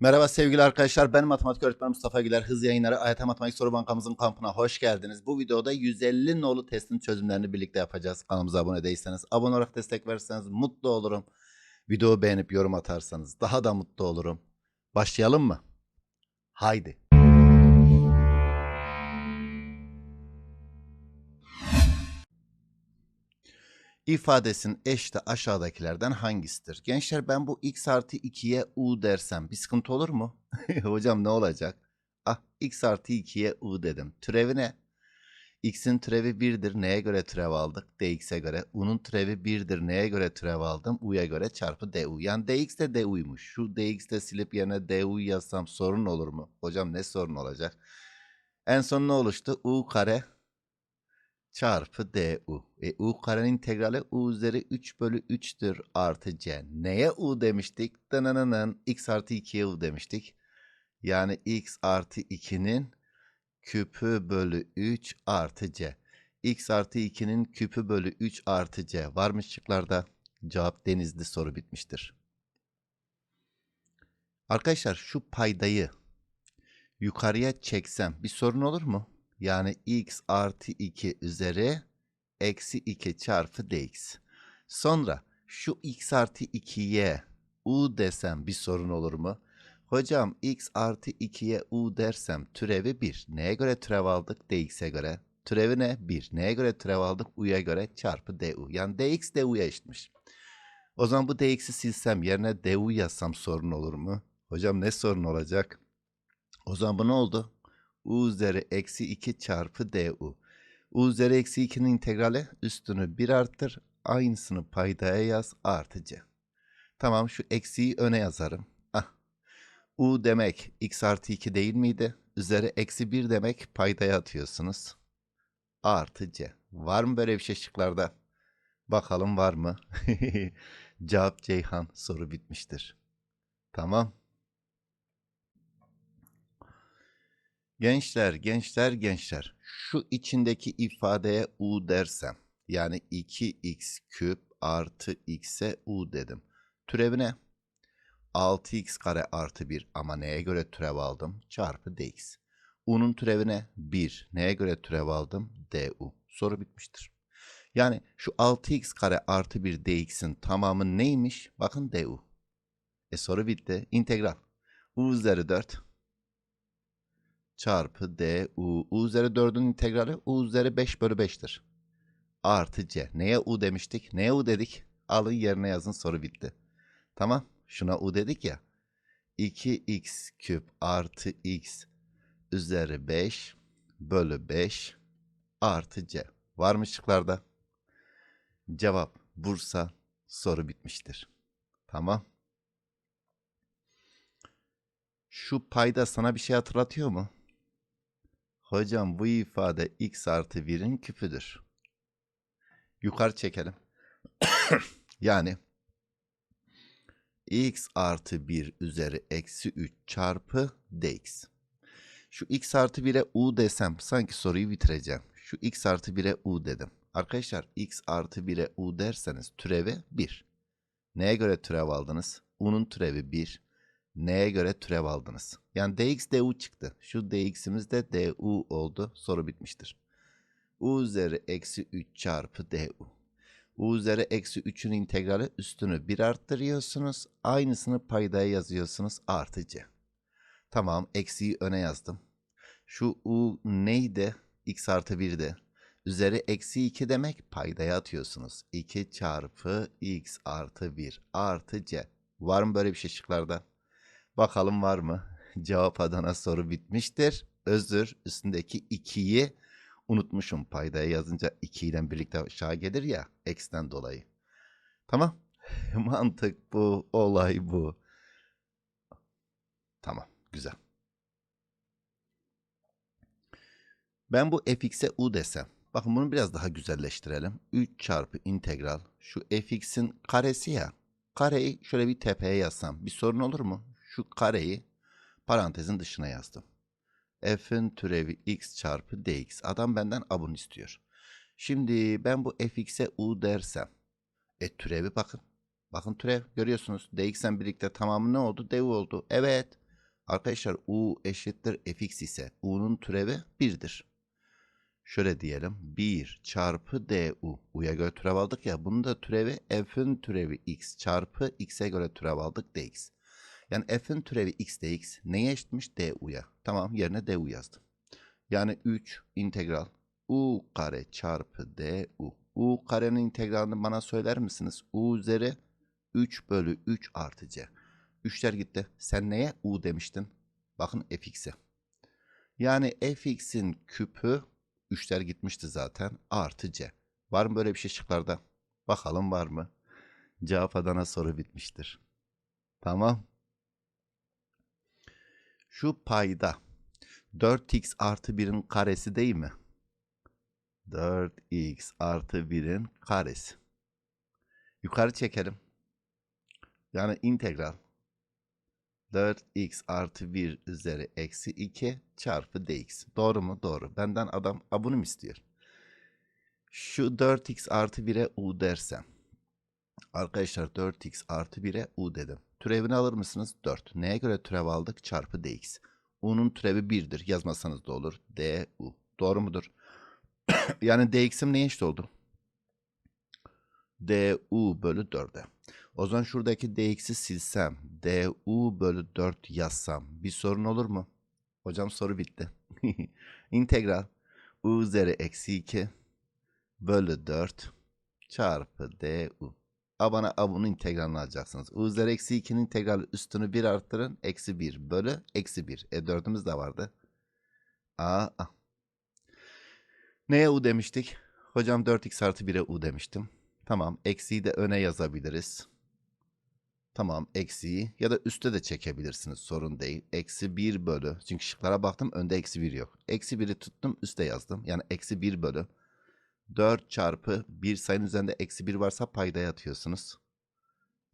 Merhaba sevgili arkadaşlar. Ben matematik öğretmeni Mustafa Güler. Hız yayınları AYT Matematik Soru Bankamızın kampına hoş geldiniz. Bu videoda 150 nolu testin çözümlerini birlikte yapacağız. Kanalımıza abone değilseniz, abone olarak destek verirseniz mutlu olurum. Videoyu beğenip yorum atarsanız daha da mutlu olurum. Başlayalım mı? Haydi. İfadesin eşte aşağıdakilerden hangisidir? Gençler ben bu x artı 2'ye u dersem bir sıkıntı olur mu? Hocam ne olacak? Ah x artı 2'ye u dedim. Türevi ne? x'in türevi 1'dir. Neye göre türev aldık? dx'e göre. u'nun türevi 1'dir. Neye göre türev aldım? u'ya göre çarpı du. Yani dx de du'ymuş. Şu dx de silip yerine du yazsam sorun olur mu? Hocam ne sorun olacak? En son ne oluştu? u kare çarpı du. E, u karenin integrali u üzeri 3 bölü 3'tür artı c. Neye u demiştik? Dınınının x artı 2'ye u demiştik. Yani x artı 2'nin küpü bölü 3 artı c. x artı 2'nin küpü bölü 3 artı c. Var mı şıklarda? Cevap denizli soru bitmiştir. Arkadaşlar şu paydayı yukarıya çeksem bir sorun olur mu? Yani x artı 2 üzeri eksi 2 çarpı dx. Sonra şu x artı 2'ye u desem bir sorun olur mu? Hocam x artı 2'ye u dersem türevi 1. Neye göre türev aldık? dx'e göre. Türevi ne? 1. Neye göre türev aldık? u'ya göre çarpı du. Yani dx du'ya eşitmiş. O zaman bu dx'i silsem yerine du yazsam sorun olur mu? Hocam ne sorun olacak? O zaman bu ne oldu? U üzeri eksi 2 çarpı du. u üzeri eksi 2'nin integrali üstünü 1 arttır. Aynısını paydaya yaz artı c. Tamam şu eksiği öne yazarım. Ah. u demek x artı 2 değil miydi? Üzeri eksi 1 demek paydaya atıyorsunuz. Artı c. Var mı böyle bir şey şıklarda? Bakalım var mı? Cevap Ceyhan soru bitmiştir. Tamam. Gençler, gençler, gençler. Şu içindeki ifadeye u dersem, yani 2x küp artı x'e u dedim. Türevine 6x kare artı 1 ama neye göre türev aldım? Çarpı dx. u'nun türevine 1. Neye göre türev aldım? du. Soru bitmiştir. Yani şu 6x kare artı 1 dx'in tamamı neymiş? Bakın du. E soru bitti. İntegral. u üzeri 4 çarpı d u. u üzeri 4'ün integrali u üzeri 5 bölü 5'tir. Artı c. Neye u demiştik? Neye u dedik? Alın yerine yazın soru bitti. Tamam. Şuna u dedik ya. 2x küp artı x üzeri 5 bölü 5 artı c. Var mı şıklarda? Cevap Bursa soru bitmiştir. Tamam. Şu payda sana bir şey hatırlatıyor mu? Hocam bu ifade x artı 1'in küpüdür. Yukarı çekelim. yani x artı 1 üzeri eksi 3 çarpı dx. Şu x artı 1'e u desem sanki soruyu bitireceğim. Şu x artı 1'e u dedim. Arkadaşlar x artı 1'e u derseniz türevi 1. Neye göre türev aldınız? u'nun türevi 1 neye göre türev aldınız? Yani dx du çıktı. Şu dx'imiz de du oldu. Soru bitmiştir. u üzeri eksi 3 çarpı du. u üzeri eksi 3'ün integrali üstünü 1 arttırıyorsunuz. Aynısını paydaya yazıyorsunuz artı c. Tamam eksiği öne yazdım. Şu u neydi? x artı 1'di. Üzeri eksi 2 demek paydaya atıyorsunuz. 2 çarpı x artı 1 artı c. Var mı böyle bir şey şıklarda? Bakalım var mı? Cevap Adana soru bitmiştir. Özür üstündeki 2'yi unutmuşum. Paydaya yazınca 2 ile birlikte aşağı gelir ya x'ten dolayı. Tamam. Mantık bu. Olay bu. Tamam. Güzel. Ben bu fx'e u desem. Bakın bunu biraz daha güzelleştirelim. 3 çarpı integral. Şu fx'in karesi ya. Kareyi şöyle bir tepeye yazsam. Bir sorun olur mu? Şu kareyi parantezin dışına yazdım. F'in türevi x çarpı dx. Adam benden abun istiyor. Şimdi ben bu fx'e u dersem. E türevi bakın. Bakın türev görüyorsunuz. dx'en birlikte tamamı ne oldu? du oldu. Evet. Arkadaşlar u eşittir fx ise u'nun türevi 1'dir. Şöyle diyelim 1 çarpı du. U'ya göre türev aldık ya bunun da türevi f'in türevi x çarpı x'e göre türev aldık dx. Yani f'in türevi x dx neye eşitmiş du'ya. Tamam yerine du yazdım. Yani 3 integral u kare çarpı du. u karenin integralini bana söyler misiniz? u üzeri 3 bölü 3 artı c. 3'ler gitti. Sen neye u demiştin? Bakın fx'e. Yani fx'in küpü 3'ler gitmişti zaten. Artı c. Var mı böyle bir şey şıklarda? Bakalım var mı? Cevap Adana soru bitmiştir. Tamam. Şu payda 4x artı 1'in karesi değil mi? 4x artı 1'in karesi. Yukarı çekelim. Yani integral 4x artı 1 üzeri eksi 2 çarpı dx. Doğru mu? Doğru. Benden adam a, bunu mu istiyor? Şu 4x artı 1'e u dersem. Arkadaşlar 4x artı 1'e u dedim. Türevini alır mısınız? 4. Neye göre türev aldık? Çarpı dx. u'nun türevi 1'dir. Yazmasanız da olur. du. Doğru mudur? yani dx'im neye eşit oldu? du bölü 4'e. O zaman şuradaki dx'i silsem, du bölü 4 yazsam bir sorun olur mu? Hocam soru bitti. İntegral u üzeri eksi 2 bölü 4 çarpı du. A bana a bunun integralini alacaksınız. u üzeri eksi 2'nin integrali üstünü 1 arttırın. Eksi 1 bölü eksi 1. E 4'ümüz de vardı. A, a. Neye u demiştik? Hocam 4x artı 1'e u demiştim. Tamam. Eksiyi de öne yazabiliriz. Tamam. Eksiyi ya da üste de çekebilirsiniz. Sorun değil. Eksi 1 bölü. Çünkü şıklara baktım. Önde eksi 1 yok. Eksi 1'i tuttum. Üste yazdım. Yani eksi 1 bölü. 4 çarpı 1 sayının üzerinde eksi 1 varsa paydaya atıyorsunuz.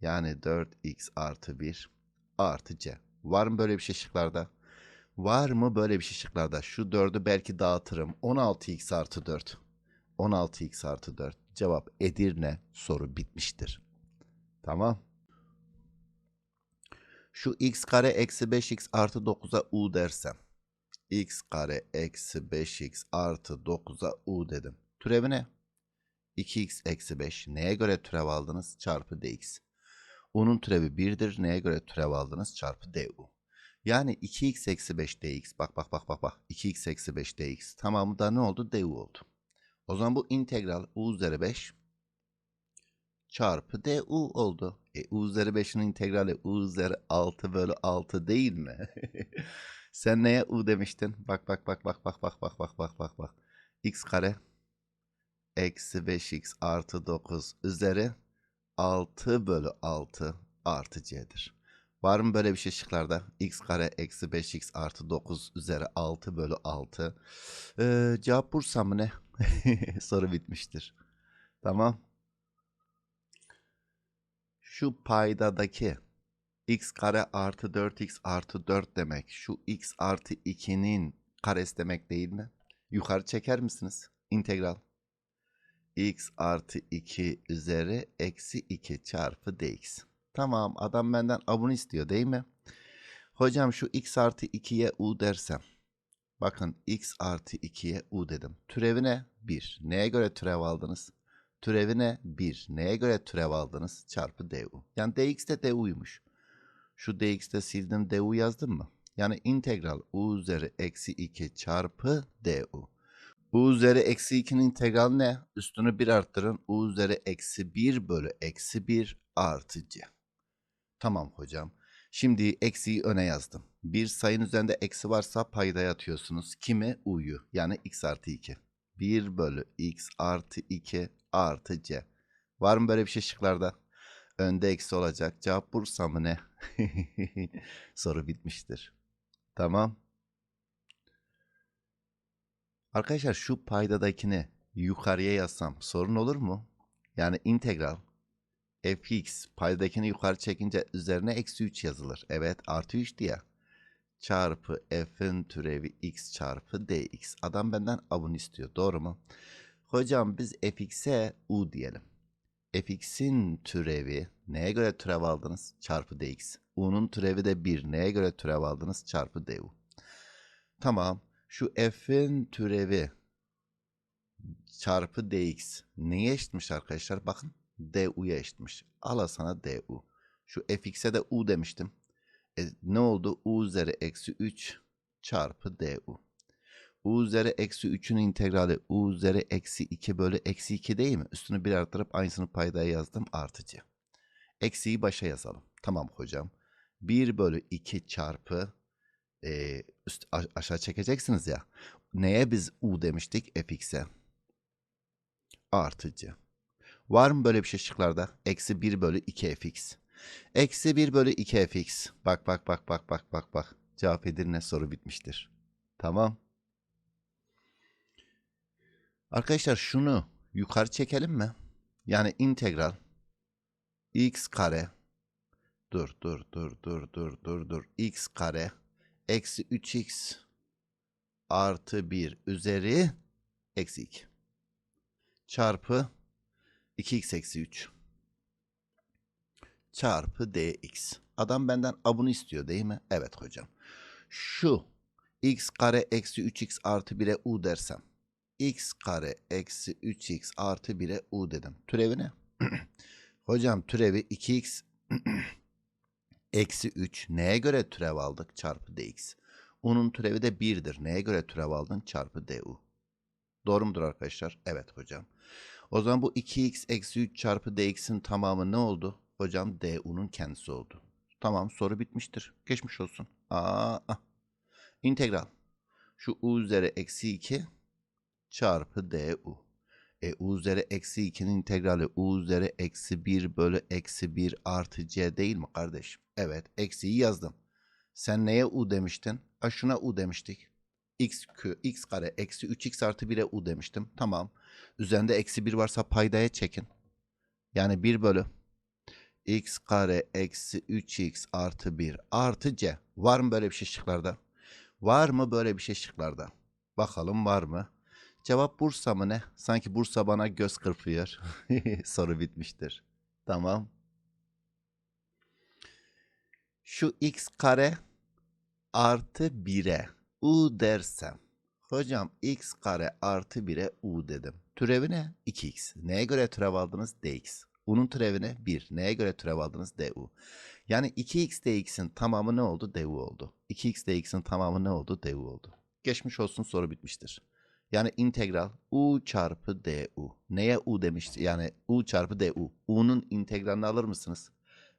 Yani 4x artı 1 artı c. Var mı böyle bir şey şıklarda? Var mı böyle bir şey şıklarda? Şu 4'ü belki dağıtırım. 16x artı 4. 16x artı 4. Cevap Edirne soru bitmiştir. Tamam. Şu x kare eksi 5x artı 9'a u dersem. x kare eksi 5x artı 9'a u dedim. Türevi ne? 2x eksi 5. Neye göre türev aldınız? Çarpı dx. u'nun türevi 1'dir. Neye göre türev aldınız? Çarpı du. Yani 2x eksi 5 dx. Bak bak bak bak bak. 2x eksi 5 dx. Tamamı da ne oldu? du oldu. O zaman bu integral u üzeri 5 çarpı du oldu. E, u üzeri 5'in integrali u üzeri 6 bölü 6 değil mi? Sen neye u demiştin? Bak bak bak bak bak bak bak bak bak bak bak. x kare eksi 5x artı 9 üzeri 6 bölü 6 artı c'dir. Var mı böyle bir şey şıklarda? x kare eksi 5x artı 9 üzeri 6 bölü 6. Ee, cevap Bursa mı ne? Soru bitmiştir. Tamam. Şu paydadaki x kare artı 4x artı 4 demek. Şu x artı 2'nin karesi demek değil mi? Yukarı çeker misiniz? İntegral. X artı 2 üzeri eksi 2 çarpı dx. Tamam adam benden abone istiyor değil mi? Hocam şu x artı 2'ye u dersem. Bakın x artı 2'ye u dedim. Türevine 1. Neye göre türev aldınız? Türevine 1. Neye göre türev aldınız? Çarpı du. Yani dx de du'ymuş. Şu dx'de sildim du yazdım mı? Yani integral u üzeri eksi 2 çarpı du. U üzeri eksi 2'nin integrali ne? Üstünü 1 arttırın. u üzeri eksi 1 bölü eksi 1 artı c. Tamam hocam. Şimdi eksiyi öne yazdım. Bir sayının üzerinde eksi varsa paydaya atıyorsunuz. Kimi? U'yu. Yani x artı 2. 1 bölü x artı 2 artı c. Var mı böyle bir şey şıklarda? Önde eksi olacak. Cevap Bursa mı ne? Soru bitmiştir. Tamam. Arkadaşlar şu paydadakini yukarıya yazsam sorun olur mu? Yani integral fx paydadakini yukarı çekince üzerine eksi 3 yazılır. Evet artı 3 diye. Çarpı f'in türevi x çarpı dx. Adam benden abun istiyor. Doğru mu? Hocam biz fx'e u diyelim. fx'in türevi neye göre türev aldınız? Çarpı dx. U'nun türevi de 1. Neye göre türev aldınız? Çarpı du. Tamam. Şu f'in türevi çarpı dx neye eşitmiş arkadaşlar? Bakın du'ya eşitmiş. Ala sana du. Şu fx'e de u demiştim. E, ne oldu? u üzeri eksi 3 çarpı du. u üzeri eksi 3'ün integrali u üzeri eksi 2 bölü eksi 2 değil mi? Üstünü bir artırıp aynısını paydaya yazdım artıcı. Eksiyi başa yazalım. Tamam hocam. 1 bölü 2 çarpı e, üst, aşağı çekeceksiniz ya. Neye biz u demiştik? fx'e. Artıcı. Var mı böyle bir şey şıklarda? Eksi 1 bölü 2 fx. Eksi 1 bölü 2 fx. Bak bak bak bak bak bak bak. Cevap Edirne soru bitmiştir. Tamam. Arkadaşlar şunu yukarı çekelim mi? Yani integral x kare dur dur dur dur dur dur dur x kare eksi 3x artı 1 üzeri eksi 2 çarpı 2x eksi 3 çarpı dx. Adam benden abunu istiyor değil mi? Evet hocam. Şu x kare eksi 3x artı 1'e u dersem. x kare eksi 3x artı 1'e u dedim. Türevi ne? hocam türevi 2x eksi 3 neye göre türev aldık? Çarpı dx. U'nun türevi de 1'dir. Neye göre türev aldın? Çarpı du. Doğru mudur arkadaşlar? Evet hocam. O zaman bu 2x eksi 3 çarpı dx'in tamamı ne oldu? Hocam du'nun kendisi oldu. Tamam soru bitmiştir. Geçmiş olsun. Aa, ah. İntegral. Şu u üzeri eksi 2 çarpı du. E u üzeri eksi 2'nin integrali u üzeri eksi 1 bölü eksi 1 artı c değil mi kardeşim? Evet eksiyi yazdım. Sen neye u demiştin? A şuna u demiştik. x, kü, x kare eksi 3x artı 1'e u demiştim. Tamam. Üzerinde eksi 1 varsa paydaya çekin. Yani 1 bölü x kare eksi 3x artı 1 artı c. Var mı böyle bir şey şıklarda? Var mı böyle bir şey şıklarda? Bakalım var mı? Cevap Bursa mı ne? Sanki Bursa bana göz kırpıyor. Soru bitmiştir. Tamam. Şu x kare artı 1'e u dersem. Hocam x kare artı 1'e u dedim. Türevi ne? 2x. Neye göre türev aldınız? dx. U'nun türevi ne? 1. Neye göre türev aldınız? du. Yani 2x dx'in tamamı ne oldu? du oldu. 2x dx'in tamamı ne oldu? du oldu. Geçmiş olsun soru bitmiştir. Yani integral u çarpı du. Neye u demişti? Yani u çarpı du. u'nun integralini alır mısınız?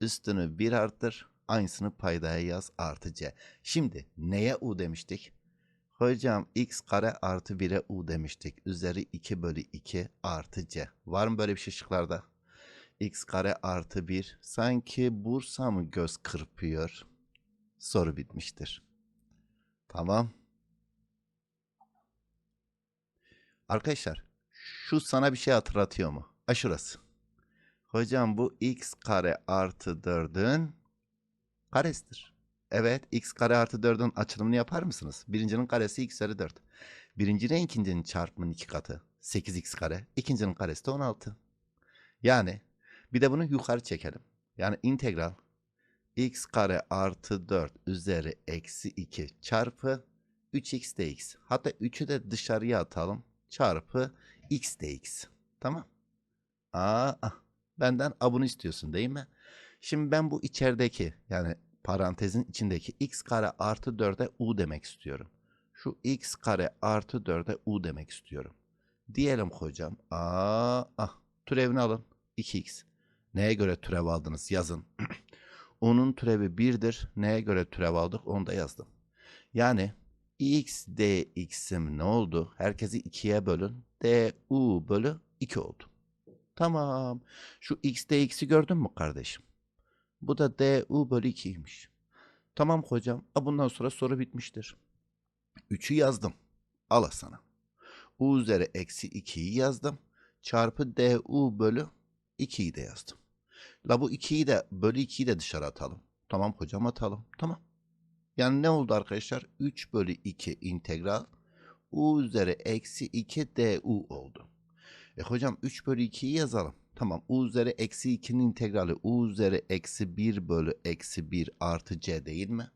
Üstünü 1 arttır. Aynısını paydaya yaz artı c. Şimdi neye u demiştik? Hocam x kare artı 1'e u demiştik. Üzeri 2 bölü 2 artı c. Var mı böyle bir şey şıklarda? x kare artı 1. Sanki Bursa mı göz kırpıyor? Soru bitmiştir. Tamam. Arkadaşlar şu sana bir şey hatırlatıyor mu? A şurası. Hocam bu x kare artı 4'ün karesidir. Evet x kare artı 4'ün açılımını yapar mısınız? Birincinin karesi x üzeri 4. Birinci ile ikincinin çarpımının iki katı. 8x kare. İkincinin karesi de 16. Yani bir de bunu yukarı çekelim. Yani integral x kare artı 4 üzeri eksi 2 çarpı 3x dx. Hatta 3'ü de dışarıya atalım. Çarpı x dx. Tamam. Aa, benden abunu istiyorsun değil mi? Şimdi ben bu içerideki yani parantezin içindeki x kare artı 4'e u demek istiyorum. Şu x kare artı 4'e u demek istiyorum. Diyelim hocam. Aa, ah. Türevini alın. 2x. Neye göre türev aldınız? Yazın. U'nun türevi 1'dir. Neye göre türev aldık? Onu da yazdım. Yani x dx'im ne oldu? Herkesi 2'ye bölün. du bölü 2 oldu. Tamam. Şu x dx'i gördün mü kardeşim? Bu da du bölü 2'ymiş. Tamam hocam. A bundan sonra soru bitmiştir. 3'ü yazdım. Al sana. u üzeri eksi 2'yi yazdım. Çarpı du bölü 2'yi de yazdım. La bu 2'yi de bölü 2'yi de dışarı atalım. Tamam hocam atalım. Tamam. Yani ne oldu arkadaşlar? 3 bölü 2 integral u üzeri eksi 2 du oldu. E hocam 3 bölü 2'yi yazalım. Tamam. U üzeri eksi 2'nin integrali U üzeri eksi 1 bölü eksi 1 artı C değil mi?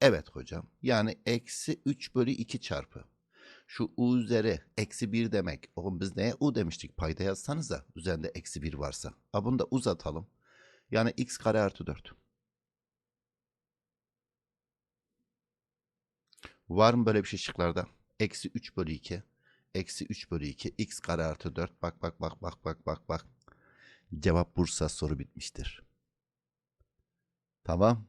Evet hocam. Yani eksi 3 bölü 2 çarpı. Şu U üzeri eksi 1 demek. Oğlum biz neye U demiştik? Payda yazsanıza. Üzerinde eksi 1 varsa. Ha bunu da uzatalım. Yani x kare artı 4. Var mı böyle bir şey şıklarda? Eksi 3 bölü 2. Eksi 3 bölü 2. X kare artı 4. Bak bak bak bak bak bak bak. Cevap Bursa soru bitmiştir. Tamam.